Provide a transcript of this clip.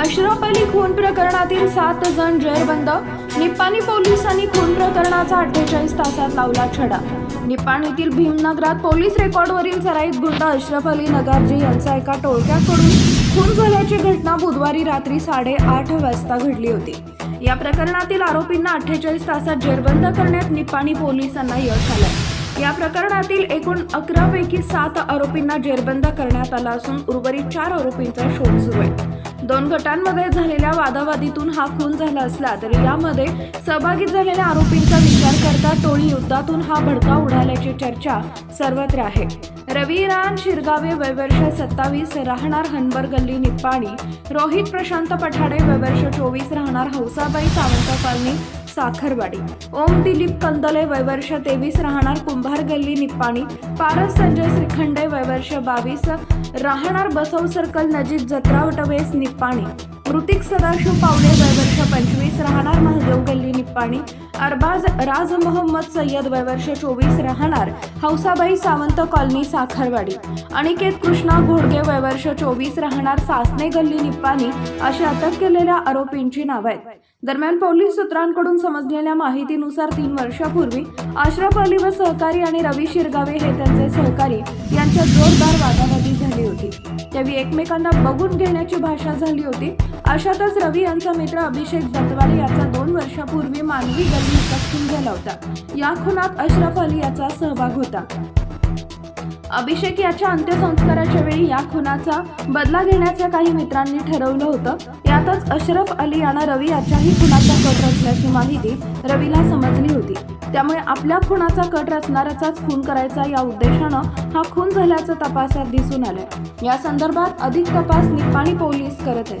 अशरफ अली खून प्रकरणातील सात जण जेरबंद. निप्पाणी पोलिसांनी खून प्रकरणाचा अठ्ठेचाळीस तासात लावला छडा. निपाणीतील भीमनगरात पोलीस रेकॉर्डवरील सराईत गुंड अशरफ अली नगारजी यांचा एका टोळक्याकडून खून झाल्याची घटना बुधवारी रात्री साडेआठ वाजता घडली होती. या प्रकरणातील आरोपींना अठ्ठेचाळीस तासात जेरबंद करण्यात निप्पाणी पोलिसांना यश आलं. या प्रकरणातील एकूण अकरा पैकी सात आरोपींना जेरबंद करण्यात आला असून उर्वरित चार आरोपींचा शोध सुरू आहे. दोन गटांमध्ये झालेल्या वादावादीतून हा खून झाला असला तरी यामध्ये सहभागी झालेल्या आरोपींचा विचार करता टोळी युद्धातून हा भडका उडाल्याची चर्चा सर्वत्र आहे. रवी रान शिरगावे वयवर्ष सत्तावीस राहणार हनबर गल्ली निप्पाणी रोहित प्रशांत पठाडे वयवर्ष चोवीस राहणार हौसाबाई सावंत कॉलनी साखरवाडी. ओम दिलीप कंदले वयवर्ष तेवीस राहणार कुंभार गल्ली निप्पाणी. पारस संजय श्रीखंडे वयवर्ष बावीस राहणार बसव सर्कल नजीक जत्रावटवेस निप्पाणी. ऋतिक सदाशिव पावले वयवर्ष पंचवीस राहणार महादेव गल्ली निप्पाणी. अरबाज राज मोहम्मद सय्यद वयवर्ष चोवीस राहणार हौसाबाई सावंत कॉलनी साखरवाडी. अनिकेत कृष्णा घोडगे वयवर्ष चोवीस राहणार सासने गल्ली निप्पाणी अशी अटक केलेल्या आरोपींची नावं आहेत. दरम्यान पोलीस सूत्रांकडून समजलेल्या माहितीनुसार तीन वर्षापूर्वी अशरफ अली व सहकारी आणि रवी शिरगावे हे त्यांचे सहकारी यांच्या जोरदार वादावादी झाली होती. त्यावेळी एकमेकांना बघून घेण्याची भाषा झाली होती. अशातच रवी यांचा मित्र अभिषेक दत्तवाडे याचा दोन वर्षापूर्वी मानवी गल्ली खून झाला होता. या खुनात अशरफ अली याचा सहभाग होता. अभिषेक याच्या अंत्यसंस्काराच्या वेळी या खुनाचा बदला घेण्याचं काही मित्रांनी ठरवलं होतं. यातच अशरफ अली यानं रवी याच्याही खुनाचा कट रचल्याची माहिती रवीला समजली होती. त्यामुळे आपल्या खुनाचा कट रचणाऱ्याचाच खून करायचा या उद्देशानं हा खून झाल्याचं तपासात दिसून आलंय. या संदर्भात अधिक तपास निपाणी पोलीस करत आहेत.